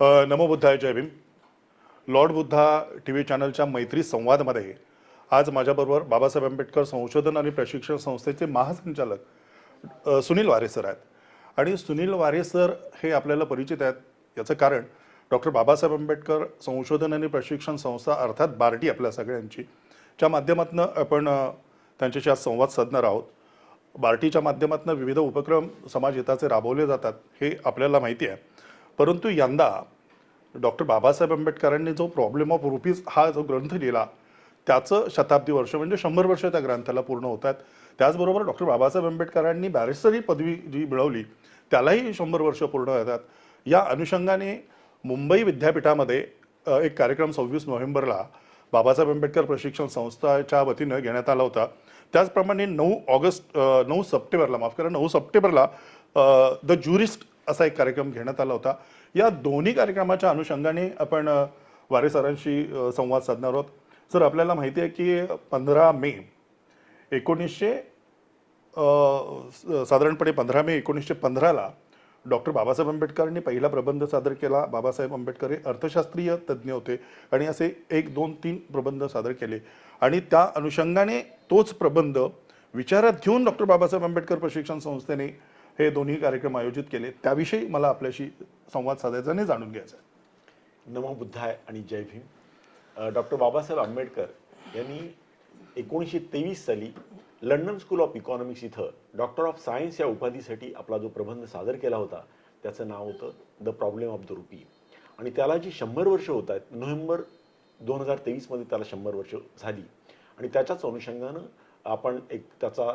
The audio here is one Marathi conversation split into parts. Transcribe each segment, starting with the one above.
नमोबुद्धाय नमो बुद्धाय जय Bhim. Lord Buddha T V चॅनलच्या मैत्री संवादमध्ये आज माझ्याबरोबर बाबासाहेब आंबेडकर संशोधन आणि प्रशिक्षण संस्थेचे महासंचालक सुनील वारे सर आहेत. आणि सुनील वारे सर हे आपल्याला परिचित आहेत. याचं कारण डॉक्टर बाबासाहेब आंबेडकर संशोधन आणि प्रशिक्षण संस्था अर्थात बार्टी आपल्या सगळ्यांची च्या माध्यमातून आपण त्यांच्याशी आज संवाद साधणार आहोत. बार्टीच्या माध्यमातून विविध उपक्रम समाज हिताचे राबवले जातात हे आपल्याला माहिती आहे. परंतु यंदा डॉक्टर बाबासाहेब आंबेडकरांनी जो प्रॉब्लेम ऑफ रुपीज हा जो ग्रंथ लिहिला त्याचं शताब्दी वर्ष म्हणजे शंभर वर्ष त्या ग्रंथाला पूर्ण होत आहेत. त्याचबरोबर डॉक्टर बाबासाहेब आंबेडकरांनी बॅरिस्टरी पदवी जी मिळवली त्यालाही शंभर वर्ष पूर्ण होतात या अनुषंगाने मुंबई विद्यापीठामध्ये एक कार्यक्रम सव्वीस नोव्हेंबरला बाबासाहेब आंबेडकर प्रशिक्षण संस्थाच्या वतीनं घेण्यात आला होता. त्याचप्रमाणे नऊ ऑगस्ट नऊ सप्टेंबरला माफ करा नऊ सप्टेंबरला द ज्युरिस्ट असा एक कार्यक्रम घेण्यात आला होता. या दोन्ही कार्यक्रमाच्या अनुषंगाने आपण वारे सरांशी संवाद साधणार आहोत. सर आपल्याला माहिती आहे की पंधरा मे एकोणीसशे साधारणपणे पंधरा मे एकोणीसशे पंधराला डॉक्टर बाबासाहेब आंबेडकरांनी पहिला प्रबंध सादर केला. बाबासाहेब आंबेडकर हे अर्थशास्त्रीय तज्ज्ञ होते आणि असे एक दोन तीन प्रबंध सादर केले. आणि त्या अनुषंगाने तोच प्रबंध विचारात घेऊन डॉक्टर बाबासाहेब आंबेडकर प्रशिक्षण संस्थेने हे दोन्ही कार्यक्रम आयोजित केले त्याविषयी मला आपल्याशी संवाद साधायचा आणि जाणून घ्यायचा नमो बुद्धाय आणि जय भीम. डॉक्टर बाबासाहेब आंबेडकर यांनी एकोणीसशे तेवीस साली लंडन स्कूल ऑफ इकॉनॉमिक्स इथं डॉक्टर ऑफ सायन्स या उपाधीसाठी आपला जो प्रबंध सादर केला होता त्याचं नाव होतं the problem of the rupee. आणि त्याला जी शंभर वर्ष होत आहेत नोव्हेंबर दोन हजार तेवीसमध्ये त्याला शंभर वर्ष झाली. आणि त्याच्याच अनुषंगानं आपण एक त्याचा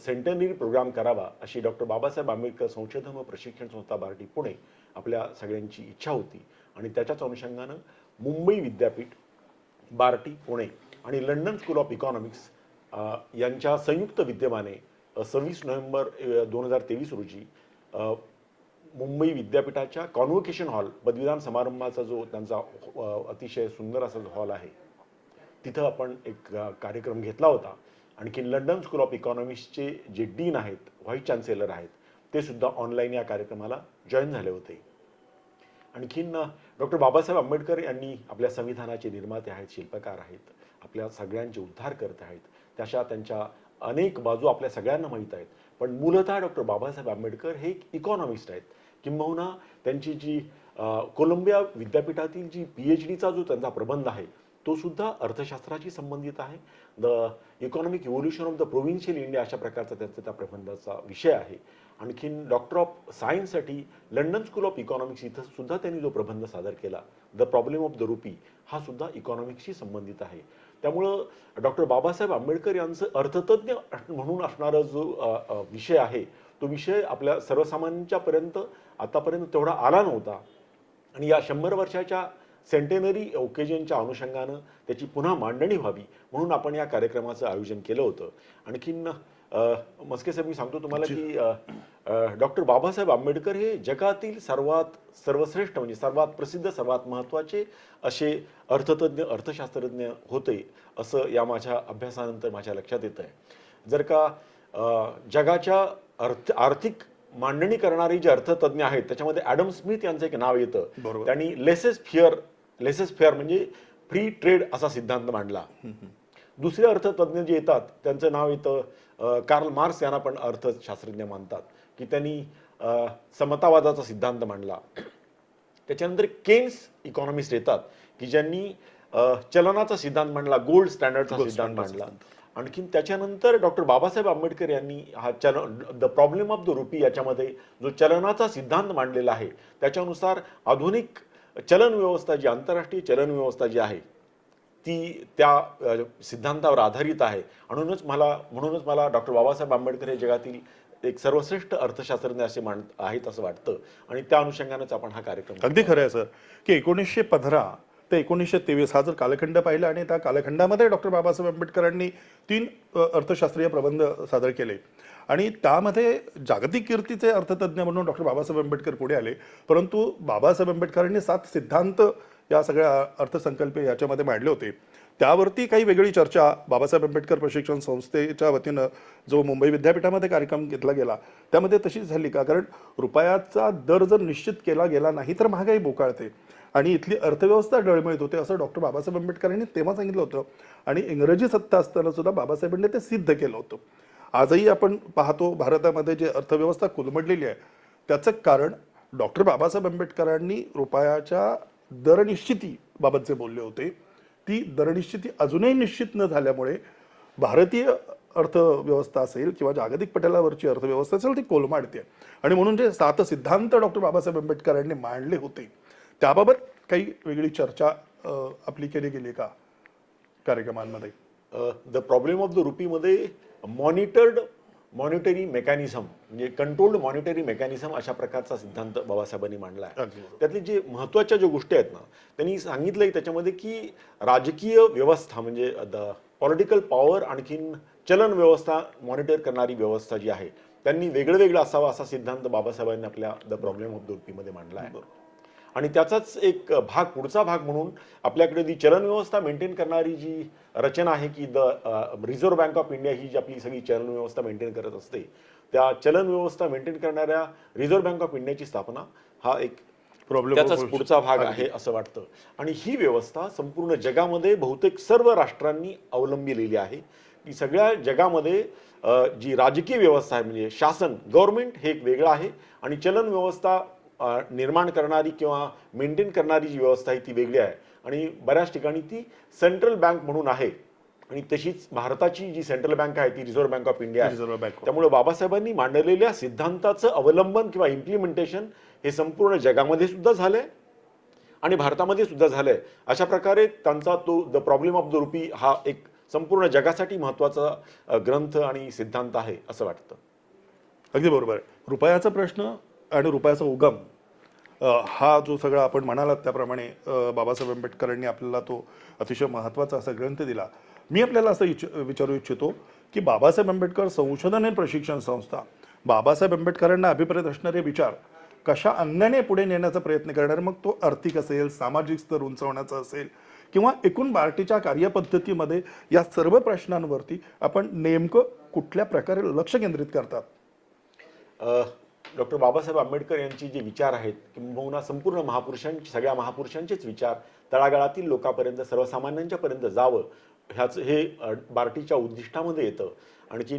सेंटेनरी प्रोग्राम करावा अशी डॉक्टर बाबासाहेब आंबेडकर संशोधन व प्रशिक्षण संस्था बार्टी पुणे आपल्या सगळ्यांची इच्छा होती. आणि त्याच्याच अनुषंगानं मुंबई विद्यापीठ बार्टी पुणे आणि लंडन स्कूल ऑफ इकॉनॉमिक्स यांच्या संयुक्त विद्यमाने सव्वीस नोव्हेंबर दोन हजार तेवीस रोजी मुंबई विद्यापीठाच्या कॉन्व्होकेशन हॉल पदवीदान समारंभाचा जो त्यांचा अतिशय सुंदर असा हॉल आहे तिथं आपण एक कार्यक्रम घेतला होता. आणखी लंडन स्कूल ऑफ इकॉनॉमिक्सचे जे डीन आहेत व्हाईस चान्सेलर आहेत ते सुद्धा ऑनलाईन या कार्यक्रमाला जॉईन झाले होते. आणखीन डॉक्टर बाबासाहेब आंबेडकर यांनी आपल्या संविधानाचे निर्माते आहेत शिल्पकार आहेत आपल्या सगळ्यांचे उद्धार करत आहेत तशा त्यांच्या अनेक बाजू आपल्या सगळ्यांना माहीत आहेत. पण मूलतः डॉक्टर बाबासाहेब आंबेडकर हे एक इकॉनॉमिस्ट आहेत. किंबहुना त्यांची जी कोलंबिया विद्यापीठातील जी पी एच डीचा जो त्यांचा प्रबंध आहे तो सुद्धा अर्थशास्त्राशी संबंधित आहे. The economic evolution of the provincial India अशा प्रकारचा त्यांचा त्या प्रबंधाचा विषय आहे. आणखीन डॉक्टर ऑफ सायन्ससाठी लंडन स्कूल ऑफ इकॉनॉमिक्स इथं सुद्धा त्यांनी जो प्रबंध सादर केला the problem of the rupee हा सुद्धा इकॉनॉमिक्सशी संबंधित आहे. त्यामुळं डॉक्टर बाबासाहेब आंबेडकर यांचं अर्थतज्ञ म्हणून असणारा जो विषय आहे तो विषय आपल्या सर्वसामान्यांच्यापर्यंत आतापर्यंत तेवढा आला नव्हता. आणि या शंभर वर्षाच्या सेंटेनरी ओकेजनच्या अनुषंगानं त्याची पुन्हा मांडणी व्हावी म्हणून आपण या कार्यक्रमाचं आयोजन केलं होतं. आणखीन मस्के साहेब मी सांगतो तुम्हाला की डॉक्टर बाबासाहेब आंबेडकर हे जगातील सर्वात सर्वश्रेष्ठ म्हणजे सर्वात प्रसिद्ध सर्वात महत्त्वाचे असे अर्थतज्ञ अर्थशास्त्रज्ञ होते असं या माझ्या अभ्यासानंतर माझ्या लक्षात येतं आहे. जर का जगाच्या अर्थ आर्थिक मांडणी करणारे जे अर्थतज्ञ आहेत त्याच्यामध्ये ॲडम स्मिथ यांचं एक नाव येतं. त्यांनी लेसेस फिअर लेसेस फेअर म्हणजे फ्री ट्रेड असा सिद्धांत मांडला. दुसरे अर्थतज्ञ जे येतात त्यांचं नाव येतं कार्ल मार्क्स यांना पण अर्थशास्त्रज्ञ मानतात की त्यांनी समतावादाचा सिद्धांत मांडला. त्याच्यानंतर केन्स इकॉनॉमिस्ट येतात की ज्यांनी चलनाचा सिद्धांत मांडला गोल्ड स्टँडर्डचा सिद्धांत मांडला. आणखीन त्याच्यानंतर डॉक्टर बाबासाहेब आंबेडकर यांनी हा चल the problem of the rupee याच्यामध्ये जो चलनाचा सिद्धांत मांडलेला आहे त्याच्यानुसार आधुनिक चलन व्यवस्था जी आंतरराष्ट्रीय चलन व्यवस्था जी आहे ती त्या सिद्धांतावर आधारित आहे. म्हणूनच मला म्हणूनच मला डॉक्टर बाबासाहेब आंबेडकर हे जगातील एक सर्वश्रेष्ठ अर्थशास्त्रज्ञ असे मान आहेत असं वाटतं. आणि त्या अनुषंगानेच आपण हा कार्यक्रम अगदी खरं आहे सर. की एकोणीसशे पंधरा ते एकोणीसशे तेवीस हा जर कालखंड पाहिला आणि त्या कालखंडामध्ये डॉक्टर बाबासाहेब आंबेडकरांनी तीन अर्थशास्त्रीय प्रबंध सादर केले. आणि त्यामध्ये जागतिक कीर्तीचे अर्थतज्ञ म्हणून डॉक्टर बाबासाहेब आंबेडकर पुढे आले. परंतु बाबासाहेब आंबेडकरांनी सात सिद्धांत या सगळ्या अर्थसंकल्प याच्यामध्ये मांडले होते. त्यावरती काही वेगळी चर्चा बाबासाहेब आंबेडकर प्रशिक्षण संस्थेच्या वतीनं जो मुंबई विद्यापीठामध्ये कार्यक्रम घेतला गेला त्यामध्ये तशीच झाली का? कारण रुपयाचा दर जर निश्चित केला गेला नाही तर महागाई बोकाळते. आणि इथली अर्थव्यवस्था डळमळीत होते असं डॉक्टर बाबासाहेब आंबेडकरांनी तेव्हा सांगितलं होतं. आणि इंग्रजी सत्ता असताना सुद्धा बाबासाहेबांनी ते सिद्ध केलं होतं. आजही आपण पाहतो भारतामध्ये जे अर्थव्यवस्था कुलमडलेली आहे त्याचं कारण डॉक्टर बाबासाहेब आंबेडकरांनी रुपयाच्या दरनिश्चितीबाबत जे बोलले होते. ती दरनिश्चिती अजूनही निश्चित न झाल्यामुळे भारतीय अर्थव्यवस्था असेल किंवा जागतिक पटलावरची अर्थव्यवस्था असेल ती कोलमाडते. आणि म्हणून जे सात सिद्धांत डॉक्टर बाबासाहेब आंबेडकरांनी मांडले होते त्याबाबत काही वेगळी चर्चा आपली केली गेली का कार्यक्रमांमध्ये? द प्रॉब्लेम ऑफ द रुपीमध्ये मॉनिटर्ड मॉनिटरी मेकॅनिझम म्हणजे कंट्रोल्ड मॉनिटरी मेकॅनिझम अशा प्रकारचा सिद्धांत बाबासाहेबांनी मांडला आहे. त्यातली जे महत्त्वाच्या ज्या गोष्टी आहेत ना त्यांनी सांगितलंय त्याच्यामध्ये की राजकीय व्यवस्था म्हणजे द पॉलिटिकल पॉवर आणखीन चलन व्यवस्था मॉनिटर करणारी व्यवस्था जी आहे त्यांनी वेगळं वेगळं असावं असा सिद्धांत बाबासाहेबांनी आपल्या द प्रॉब्लेम ऑफ द रुपीमध्ये मांडला आहे आणि त्याचाच एक भाग पुढचा भाग म्हणून आपल्याकडे जी चलन व्यवस्था मेंटेन करणारी जी रचना आहे की the reserve bank of India ही जी आपली सगळी चलन व्यवस्था मेंटेन करत असते त्या चलन व्यवस्था मेंटेन करणाऱ्या रिझर्व्ह बँक ऑफ इंडियाची स्थापना हा एक प्रॉब्लेम त्याचाच पुढचा भाग आहे असं वाटतं. आणि ही व्यवस्था संपूर्ण जगामध्ये बहुतेक सर्व राष्ट्रांनी अवलंबिलेली आहे. की सगळ्या जगामध्ये अ, जी राजकीय व्यवस्था आहे म्हणजे शासन गव्हर्नमेंट हे एक वेगळं आहे. आणि चलन व्यवस्था निर्माण करणारी किंवा मेंटेन करणारी जी व्यवस्था आहे ती वेगळी आहे. आणि बऱ्याच ठिकाणी ती सेंट्रल बँक म्हणून आहे. आणि तशीच भारताची जी सेंट्रल बँक आहे ती रिझर्व्ह बँक ऑफ इंडिया आहे. रिझर्व्ह बँक त्यामुळे बाबासाहेबांनी मांडलेल्या सिद्धांताचं अवलंबन किंवा इम्प्लिमेंटेशन हे संपूर्ण जगामध्ये सुद्धा झालंय. आणि भारतामध्ये सुद्धा झालंय. अशा प्रकारे त्यांचा तो the problem of the rupee हा एक संपूर्ण जगासाठी महत्त्वाचा अ, ग्रंथ आणि सिद्धांत आहे असं वाटतं. अगदी बरोबर. आहे रुपयाचा प्रश्न आणि रुपयाचा उगम हा जो सगळा आपण म्हणालात त्याप्रमाणे बाबासाहेब आंबेडकरांनी आपल्याला तो अतिशय महत्त्वाचा असा ग्रंथ दिला. मी आपल्याला असं इच्छ विचारू इच्छितो की बाबासाहेब आंबेडकर संशोधन आणि प्रशिक्षण संस्था बाबासाहेब आंबेडकरांना अभिप्रेत असणारे विचार कशा अन्याने पुढे नेण्याचा प्रयत्न करणार? मग तो आर्थिक असेल सामाजिक स्तर उंचवण्याचा असेल किंवा एकूण बार्टीच्या कार्यपद्धतीमध्ये या सर्व प्रश्नांवरती आपण नेमकं कुठल्या प्रकारे लक्ष केंद्रित करतात? डॉक्टर बाबासाहेब आंबेडकर यांचे जे विचार आहेत किंबहुना संपूर्ण महापुरुषांचे सगळ्या महापुरुषांचेच विचार तळागाळातील लोकांपर्यंत सर्वसामान्यांच्यापर्यंत जावं ह्याचं हे बार्टीच्या उद्दिष्टामध्ये येतं. आणखी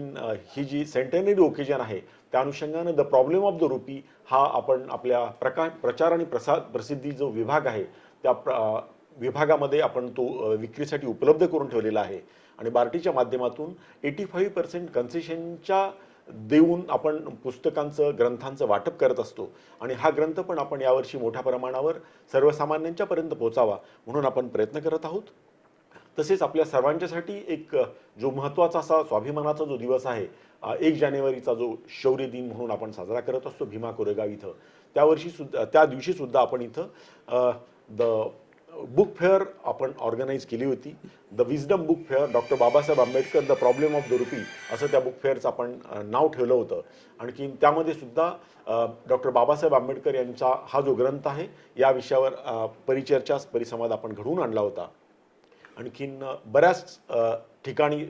ही जी सेंटेनरी ओकेजन आहे त्या अनुषंगानं the problem of the rupee हा आपण आपल्या प्रका प्रचार आणि प्रसार प्रसिद्धी जो विभाग आहे त्या प्र- विभागामध्ये आपण तो विक्रीसाठी उपलब्ध करून ठेवलेला आहे. आणि बार्टीच्या माध्यमातून एटी फाईव्ह पर्सेंट कन्सेशनच्या देऊन आपण पुस्तकांचं ग्रंथांचं वाटप करत असतो. आणि हा ग्रंथ पण आपण यावर्षी मोठ्या प्रमाणावर सर्वसामान्यांच्यापर्यंत पोचावा म्हणून आपण प्रयत्न करत आहोत. तसेच आपल्या सर्वांच्यासाठी एक जो महत्त्वाचा असा स्वाभिमानाचा जो दिवस आहे एक जानेवारीचा जो शौर्य दिन म्हणून आपण साजरा करत असतो भीमा कोरेगाव इथं. त्यावर्षी सुद्धा त्या दिवशीसुद्धा आपण इथं द बुक फेअर आपण ऑर्गनाईज केली होती. The wisdom book fair doctor Babasaheb Ambedkar the problem of the rupee असं त्या बुक फेअरचं आपण नाव ठेवलं होतं. आणखी त्यामध्ये सुद्धा डॉक्टर बाबासाहेब आंबेडकर यांचा हा जो ग्रंथ आहे या विषयावर परिचर्चा परिसंवाद आपण घडवून आणला होता. आणखीन बऱ्याच ठिकाणी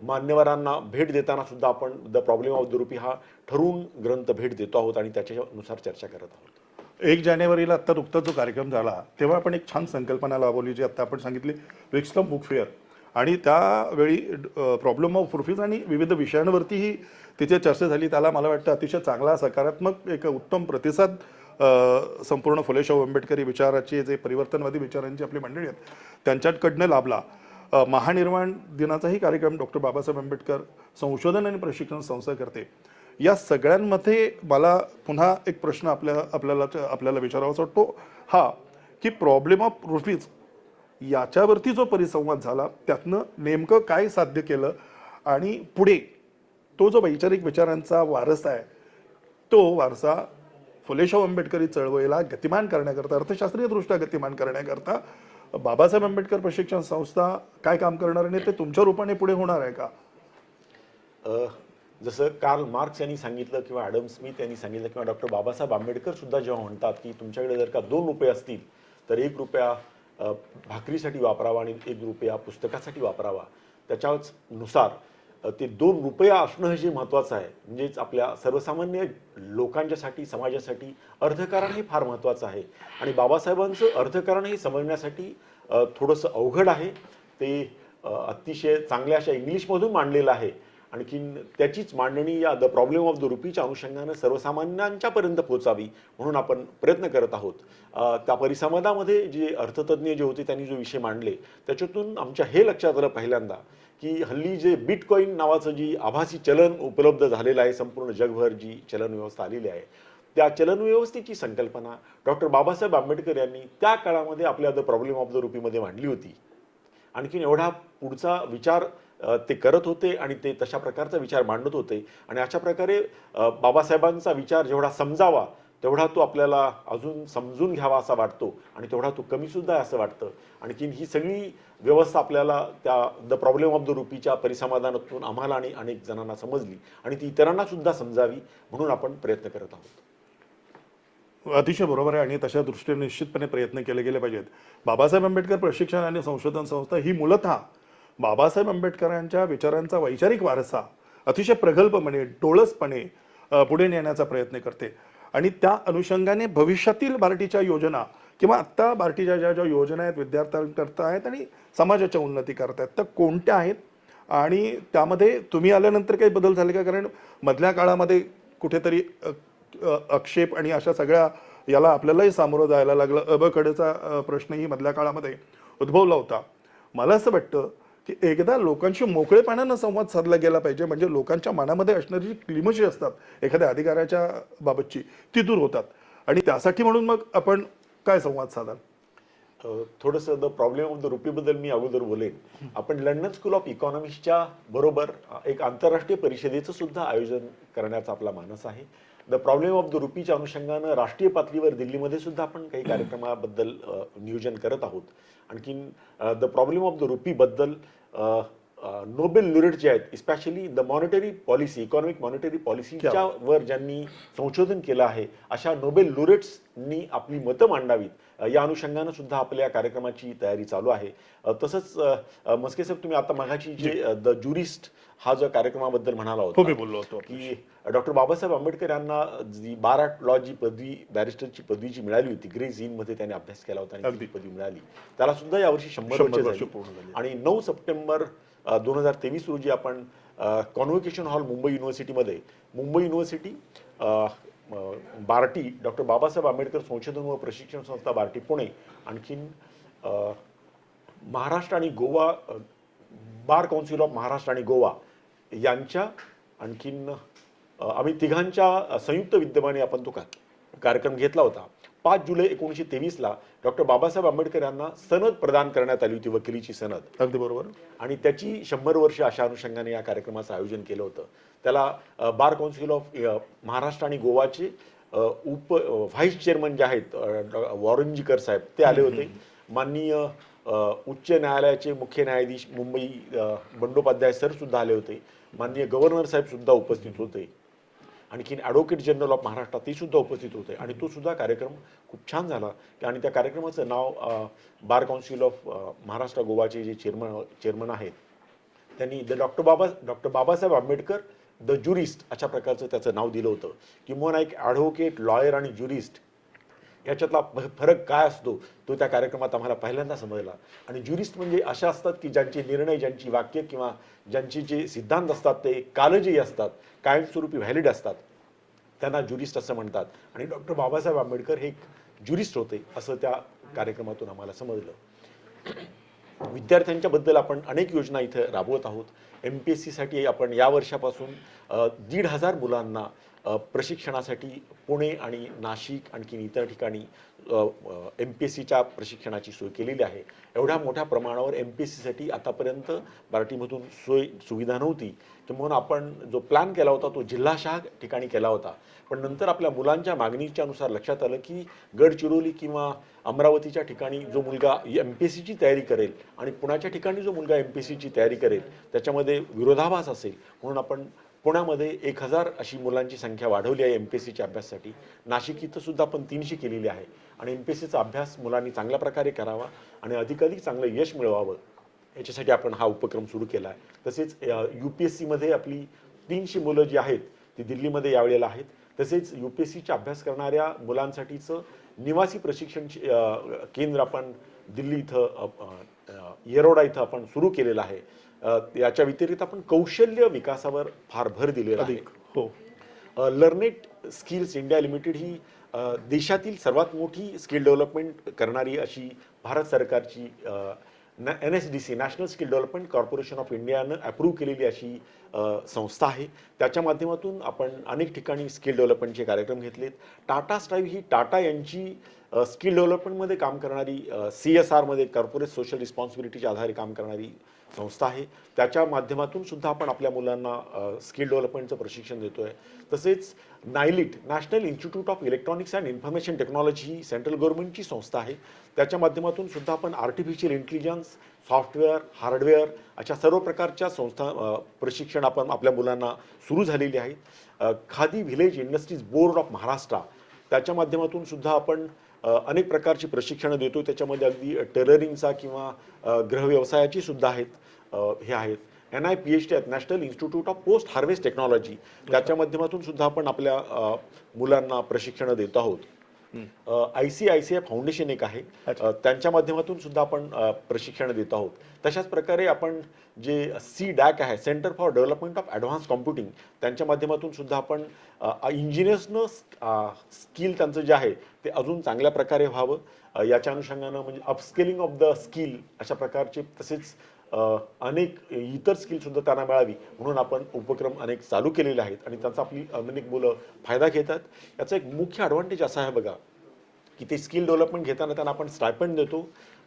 मान्यवरांना भेट देताना सुद्धा आपण the problem of the rupee हा ठरवून ग्रंथ भेट देतो आहोत आणि त्याच्यानुसार चर्चा करत आहोत. एक जानेवारीला आत्ता नुकताच जो कार्यक्रम झाला तेव्हा आपण एक छान संकल्पना लावली जी आत्ता आपण सांगितली विक्स्टम बुक फेअर आणि त्यावेळी प्रॉब्लेम ऑफ रुफीज आणि विविध विषयांवरतीही तिथे चर्चा झाली. त्याला मला वाटतं अतिशय चांगला सकारात्मक एक उत्तम प्रतिसाद संपूर्ण फुलेशाहू आंबेडकरी विचाराचे जे परिवर्तनवादी विचारांची आपली मंडळी आहेत त्यांच्याकडनं लाभला. महानिर्माण दिनाचाही कार्यक्रम डॉक्टर बाबासाहेब आंबेडकर संशोधन आणि प्रशिक्षण संस्था करते. या सगळ्यांमध्ये मला पुन्हा एक प्रश्न आपल्या आपल्याला आपल्याला विचारावासा वाटतो. हा की प्रॉब्लेम ऑफ रुफीज याच्यावरती जो परिसंवाद झाला त्यातनं नेमकं काय साध्य केलं? आणि पुढे तो जो वैचारिक विचारांचा वारसा आहे तो वारसा फुलेशाव आंबेडकरी चळवळीला गतिमान करण्याकरता अर्थशास्त्रीयदृष्ट्या गतिमान करण्याकरता बाबासाहेब आंबेडकर प्रशिक्षण संस्था काय काम करणार आणि ते तुमच्या रूपाने पुढे होणार आहे का? जसं कार्ल मार्क्स यांनी सांगितलं किंवा ॲडम स्मिथ यांनी सांगितलं किंवा डॉक्टर बाबासाहेब आंबेडकर सुद्धा जेव्हा म्हणतात की तुमच्याकडे जर का दोन रुपये असतील तर एक रुपया भाकरीसाठी वापरावा आणि एक रुपया पुस्तकासाठी वापरावा. त्याच्याच नुसार ते दोन रुपया असणं हे जे महत्त्वाचं आहे. म्हणजेच आपल्या सर्वसामान्य लोकांच्यासाठी समाजासाठी अर्थकारण हे फार महत्त्वाचं आहे. आणि बाबासाहेबांचं अर्थकारण हे समजण्यासाठी थोडंसं अवघड आहे. ते अतिशय चांगल्या अशा इंग्लिशमधून मांडलेलं आहे. आणखीन त्याचीच मांडणी या द प्रॉब्लेम ऑफ द रुपीच्या अनुषंगानं सर्वसामान्यांच्यापर्यंत पोहोचावी म्हणून आपण प्रयत्न करत आहोत. त्या परिसंवादामध्ये जे अर्थतज्ज्ञ जे होते त्यांनी जो विषय मांडले त्याच्यातून आमच्या हे लक्षात आलं पहिल्यांदा की हल्ली जे बिटकॉईन नावाचं जी आभासी चलन उपलब्ध झालेलं आहे संपूर्ण जगभर जी चलन व्यवस्था आलेली आहे त्या चलन व्यवस्थेची संकल्पना डॉक्टर बाबासाहेब आंबेडकर यांनी त्या काळामध्ये आपल्या द प्रॉब्लेम ऑफ द रुपीमध्ये मांडली होती. आणखीन एवढा पुढचा विचार ते करत होते आणि ते तशा प्रकारचा विचार मांडत होते. आणि अशा प्रकारे बाबासाहेबांचा विचार जेवढा समजावा तेवढा तो आपल्याला अजून समजून घ्यावा असा वाटतो आणि तेवढा तो कमी सुद्धा आहे असं वाटतं. आणखीन ही सगळी व्यवस्था आपल्याला त्या द प्रॉब्लेम ऑफ द रुपीच्या परिसमाधानातून आम्हाला आणि अनेक जणांना समजली आणि ती इतरांना सुद्धा समजावी म्हणून आपण प्रयत्न करत आहोत. अतिशय बरोबर आहे आणि तशा दृष्टीने निश्चितपणे प्रयत्न केले गेले पाहिजेत. बाबासाहेब आंबेडकर प्रशिक्षण आणि संशोधन संस्था ही मूलतः बाबासाहेब आंबेडकरांच्या विचारांचा वैचारिक वारसा अतिशय प्रगल्भपणे डोळसपणे पुढे नेण्याचा प्रयत्न करते. आणि त्या अनुषंगाने भविष्यातील बार्टीच्या योजना किंवा आत्ता बार्टीच्या ज्या ज्या योजना आहेत विद्यार्थ्यांकरता आहेत आणि समाजाच्या उन्नती करतायत आहेत कोणत्या आहेत? आणि त्यामध्ये तुम्ही आल्यानंतर काही बदल झाले का? कारण मधल्या काळामध्ये कुठेतरी आक्षेप आणि अशा सगळ्या याला आपल्यालाही सामोरं जायला लागलं. अबकडेचा प्रश्नही मधल्या काळामध्ये उद्भवला होता. मला असं वाटतं की एकदा लोकांशी मोकळेपणानं संवाद साधला गेला पाहिजे म्हणजे लोकांच्या मनामध्ये असणारी जी क्लिमशी असतात एखाद्या अधिकाऱ्याच्या बाबतची ती दूर होतात. आणि त्यासाठी म्हणून मग आपण काय संवाद साधाल? थोडस थोडंसं द प्रॉब्लेम ऑफ द रुपीबद्दल मी अगोदर बोलेन. आपण लंडन स्कूल ऑफ इकॉनॉमिक्सच्या बरोबर एक आंतरराष्ट्रीय परिषदेचं सुद्धा आयोजन करण्याचा आपला मानस आहे. द प्रॉब्लेम ऑफ द रुपीच्या अनुषंगानं राष्ट्रीय पातळीवर दिल्लीमध्ये सुद्धा आपण काही कार्यक्रमाबद्दल नियोजन करत आहोत. आणखीन द प्रॉब्लेम ऑफ द रुपीबद्दल नोबेल लुरेट जे आहेत especially the monetary policy economic monetary पॉलिसीच्या वर ज्यांनी संशोधन केलं आहे अशा नोबेल लुरेट्सनी आपली मतं मांडावीत. या अनुषंगानं सुद्धा आपल्या कार्यक्रमाची तयारी चालू आहे. तसंच मस्के साहेब तुम्ही आता मगाशी जे द ज्युरिस्ट हा जो कार्यक्रमाबद्दल म्हणाला होता मी बोललो होतो की डॉक्टर बाबासाहेब आंबेडकर यांना जी बारा लॉ जी पदवी बॅरिस्टरची पदवी जी मिळाली होती ग्रेज इनमध्ये त्याने अभ्यास केला होता आणि ती पदवी मिळाली. त्याला सुद्धा यावर्षी शंभर वर्ष. पूर्ण झाली. आणि नऊ सप्टेंबर दोन हजार तेवीस रोजी आपण कॉन्व्होकेशन हॉल मुंबई युनिव्हर्सिटीमध्ये मुंबई युनिव्हर्सिटी बार्टी डॉक्टर बाबासाहेब आंबेडकर संशोधन व प्रशिक्षण संस्था बार्टी पुणे. आणखीन महाराष्ट्र आणि Goa bar council of Maharashtra आणि गोवा यांच्या आणखीन आम्ही तिघांच्या संयुक्त विद्यमाने आपण तो का- कार्यक्रम घेतला होता. पाच जुलै एकोणीसशे तेवीसला डॉक्टर बाबासाहेब आंबेडकर यांना सनद प्रदान करण्यात आली होती वकिलीची सनद. अगदी बरोबर. आणि त्याची शंभर वर्ष अशा अनुषंगाने या कार्यक्रमाचं आयोजन केलं होतं. त्याला बार काउन्सिल ऑफ महाराष्ट्र आणि गोवाचे उप व्हाईस चेअरमन जे आहेत वॉरंजीकर साहेब ते आले होते. माननीय उच्च न्यायालयाचे मुख्य न्यायाधीश मुंबई बंडोपाध्याय सर सुद्धा आले होते. माननीय गव्हर्नर साहेब सुद्धा उपस्थित होते. आणखीन ॲडव्होकेट जनरल ऑफ महाराष्ट्र ते सुद्धा उपस्थित होते. आणि तो सुद्धा कार्यक्रम खूप छान झाला. आणि त्या कार्यक्रमाचं नाव बार काउन्सिल ऑफ महाराष्ट्र गोवाचे जे चेअरमन चेअरमन आहेत त्यांनी the doctor Baba doctor Babasaheb Ambedkar the jurist अशा प्रकारचं त्याचं नाव दिलं होतं. किंवा एक ॲडव्होकेट लॉयर आणि ज्युरिस्ट याच्यातला फरक काय असतो तो त्या कार्यक्रमात आम्हाला पहिल्यांदा समजला. आणि ज्युरिस्ट म्हणजे अशा असतात की ज्यांचे निर्णय ज्यांची वाक्य किंवा ज्यांचे जे सिद्धांत असतात ते कालजयी असतात कायमस्वरूपी व्हॅलिड असतात त्यांना ज्युरिस्ट असं म्हणतात. आणि डॉक्टर बाबासाहेब आंबेडकर हे एक ज्युरिस्ट होते असं त्या कार्यक्रमातून आम्हाला समजलं. विद्यार्थ्यांच्या बद्दल आपण अनेक योजना इथं राबवत आहोत. एम पी एस सीसाठी आपण या वर्षापासून दीड हजार मुलांना प्रशिक्षणासाठी पुणे आणि नाशिक आणखीन इतर ठिकाणी एम पी एस सीच्या प्रशिक्षणाची सोय केलेली आहे. एवढ्या मोठ्या प्रमाणावर एम पी एस सीसाठी आतापर्यंत मराठीमधून सोय सुविधा नव्हती. म्हणून आपण जो प्लॅन केला होता तो जिल्हाशहा ठिकाणी केला होता. पण नंतर आपल्या मुलांच्या मागणीच्या अनुसार लक्षात आलं की गडचिरोली किंवा अमरावतीच्या ठिकाणी जो मुलगा एम पी एस सीची तयारी करेल आणि पुण्याच्या ठिकाणी जो मुलगा एम पी एस सीची तयारी करेल त्याच्यामध्ये विरोधाभास असेल म्हणून आपण पुण्यामध्ये एक हजार अशी मुलांची संख्या वाढवली आहे एम पी एस सीच्या अभ्यासासाठी. नाशिक इथं सुद्धा आपण तीनशे केलेली आहे. आणि एम पी एस सीचा अभ्यास मुलांनी चांगल्या प्रकारे करावा आणि अधिकाधिक चांगलं यश मिळवावं. याच्यासाठी आपण हा उपक्रम सुरू केला आहे. तसेच यू पी एस सीमध्ये आपली तीनशे मुलं जी आहेत ती दिल्लीमध्ये यावेळेला आहेत. तसेच यू पी एस सीच्या अभ्यास करणाऱ्या मुलांसाठीचं निवासी प्रशिक्षण केंद्र आपण दिल्ली इथं येरोडा इथं आपण सुरू केलेलं आहे. याच्या व्यतिरिक्त आपण कौशल्य विकासावर फार भर दिलेला आहे. हो. लर्नेट स्किल्स इंडिया लिमिटेड ही देशातील सर्वात मोठी स्किल डेव्हलपमेंट करणारी अशी भारत सरकारची N S D C national skill development corporation of इंडियानं अप्रूव्ह केलेली अशी संस्था आहे. त्याच्या माध्यमातून आपण अनेक ठिकाणी स्किल डेव्हलपमेंटचे कार्यक्रम घेतलेत. टाटा स्ट्राईव्ह ही टाटा यांची स्किल डेव्हलपमेंटमध्ये काम करणारी सी एस आरमध्ये कॉर्पोरेट सोशल रिस्पॉन्सिबिलिटीच्या आधारे काम करणारी संस्था आहे. त्याच्या माध्यमातून सुद्धा आपण आपल्या मुलांना स्किल डेव्हलपमेंटचं प्रशिक्षण देतो आहे तसेच NIELIT national institute of electronics and information technology he central गव्हर्नमेंटची संस्था आहे. त्याच्या माध्यमातून सुद्धा आपण आर्टिफिशियल इंटेलिजन्स सॉफ्टवेअर हार्डवेअर अशा सर्व प्रकारच्या संस्था प्रशिक्षण आपण आपल्या मुलांना सुरू झालेली आहेत khadi village industries board of Maharashtra त्याच्या माध्यमातून सुद्धा आपण अनेक प्रकारची प्रशिक्षणं देतो त्याच्यामध्ये अगदी टेलरिंगचा किंवा अ, गृहव्यवसायाची सुद्धा आहेत. हे आहेत. N I P H T आहेत. National institute of post harvest technology त्याच्या माध्यमातून सुद्धा आपण आपल्या मुलांना प्रशिक्षणं देत आहोत. I C I C I foundation एक आहे. त्यांच्या माध्यमातून सुद्धा आपण प्रशिक्षण देत आहोत. तशाच प्रकारे आपण जे सी डॅक आहे centre for development of advance computing त्यांच्या माध्यमातून सुद्धा आपण इंजिनियर्सनं स्किल त्यांचं जे आहे ते अजून चांगल्या प्रकारे व्हावं. याच्या अनुषंगानं म्हणजे अपस्केलिंग ऑफ द स्किल अशा प्रकारचे तसेच अनेक इतर स्किलसुद्धा त्यांना मिळावी म्हणून आपण उपक्रम अनेक चालू केलेले आहेत आणि त्यांचा आपली अनेक मुलं फायदा घेतात याचा एक मुख्य ॲडव्हान्टेज असा आहे बघा की ते स्किल डेव्हलपमेंट घेताना त्यांना आपण स्टायपंड देतो.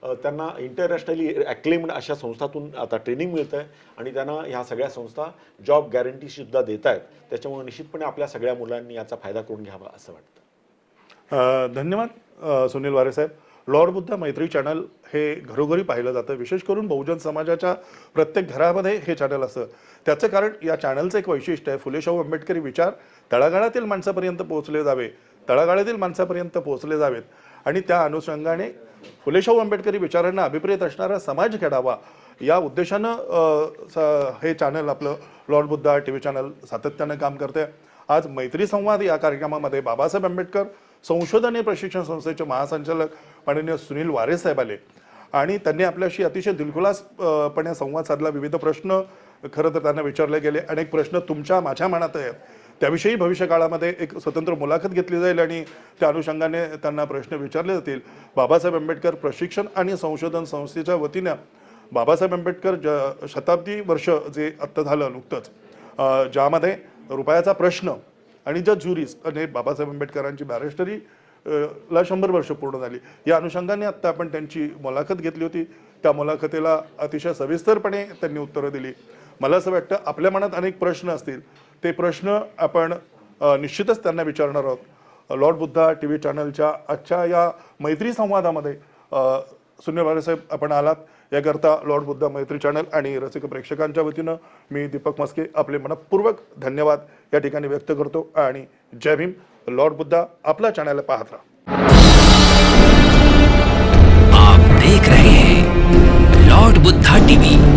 त्यांना इंटरनॅशनली ॲक्लेम्ड अशा संस्थातून आता ट्रेनिंग मिळतं आहे आणि त्यांना ह्या सगळ्या संस्था जॉब गॅरंटीसुद्धा देत आहेत त्याच्यामुळे निश्चितपणे आपल्या सगळ्या मुलांनी याचा फायदा करून घ्यावा असं वाटतं. धन्यवाद सुनील वारे साहेब. लॉर्ड बुद्धा मैत्री चॅनल हे घरोघरी पाहिलं जातं. विशेष करून बहुजन समाजाच्या प्रत्येक घरामध्ये हे चॅनल असतं. त्याचं कारण या चॅनलचं एक वैशिष्ट्य आहे. फुले शाहू आंबेडकरी विचार तळागाळातील माणसापर्यंत पोहोचले जावे. तळागाळातील माणसापर्यंत पोहोचले जावेत. आणि त्या अनुषंगाने फुले शाहू आंबेडकरी विचारांना अभिप्रेत असणारा समाज घडावा. या उद्देशानं स- हे चॅनल आपलं lord Buddha T V channel सातत्यानं काम करते आज मैत्री संवाद या कार्यक्रमामध्ये बाबासाहेब आंबेडकर संशोधन आणि प्रशिक्षण संस्थेचे महासंचालक माननीय सुनील वारे साहेब आले. आणि त्यांनी आपल्याशी अतिशय दिलखुलासपणे संवाद साधला. विविध प्रश्न खरं तर त्यांना विचारले गेले. अनेक प्रश्न तुमच्या माझ्या मनात आहेत. त्याविषयी भविष्य काळामध्ये एक स्वतंत्र मुलाखत घेतली जाईल आणि त्या अनुषंगाने त्यांना प्रश्न विचारले जातील. बाबासाहेब आंबेडकर प्रशिक्षण आणि संशोधन संस्थेच्या वतीनं बाबासाहेब आंबेडकर ज शताब्दी वर्ष जे आत्ता झालं नुकतंच ज्यामध्ये रुपयाचा प्रश्न आणि ज्या ज्युरीज आणि बाबासाहेब आंबेडकरांची बॅरिस्टरी ला शंभर वर्ष पूर्ण झाली. या अनुषंगाने आत्ता आपण त्यांची मुलाखत घेतली होती. त्या मुलाखतीला अतिशय सविस्तरपणे त्यांनी उत्तरं दिली. मला असं वाटतं आपल्या मनात अनेक प्रश्न असतील. ते प्रश्न आपण निश्चितच त्यांना विचारणार आहोत. लॉर्ड बुद्धा टी व्ही चॅनलच्या आजच्या या मैत्री संवादामध्ये सुनील भालेसाहेब आपण आलात. याकरता लॉर्ड बुद्धा मैत्री चॅनल आणि रसिक प्रेक्षकांच्या वतीनं मी दीपक मस्के आपले मनपूर्वक धन्यवाद या ठिकाणी व्यक्त करतो. आणि जय भीम. लॉर्ड बुद्धा आपला चॅनल पाहत राहा. आप देख रहे हैं लॉर्ड बुद्धा टीवी।